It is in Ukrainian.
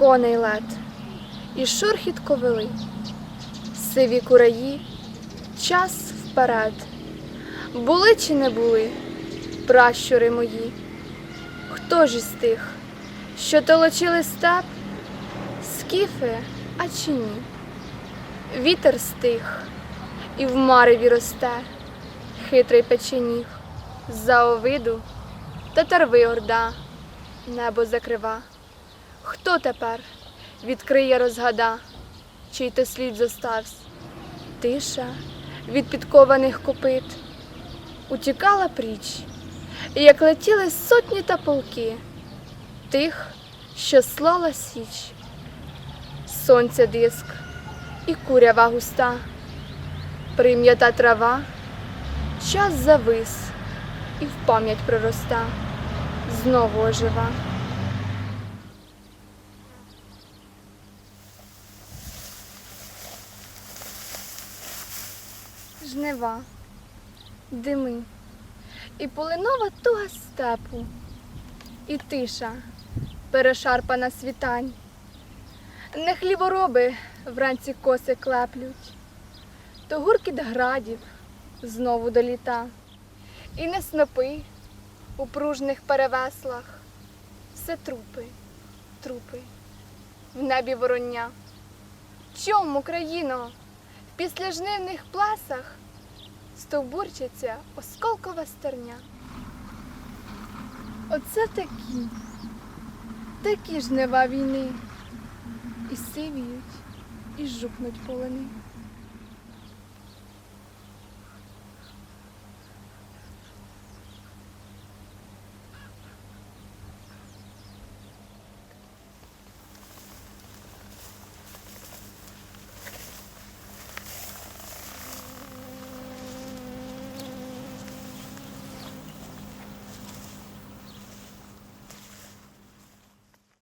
коней лед, і шурхіт ковили, сиві кураї, час вперед. Були чи не були, пращури мої? Хто ж із тих, що толочили степ, скіфи, а чи ні? Вітер стих, і в мареві росте хитрий печеніг, за овиду татарви орда, небо закрива. Хто тепер? Відкриє розгада, чий то слід зоставсь? Тиша від підкованих копит. Утікала пріч, як летіли сотні та полки. Тих, що слала січ, сонця диск і курява густа, прим'ята трава, час завис і в пам'ять прироста, знову ожива. Жнива, дими, і полинова туга степу, і тиша, перешарпана світань. Не хлібороби вранці коси клеплють, то гуркіт градів знову до літа, і не снопи у пружних перевеслах, все трупи, трупи, в небі вороння. Чому, країно, в післяжнивних плесах стовбурчиться осколкова стерня? Оце такі, такі жнива війни, і сивіють, і жухнуть полини.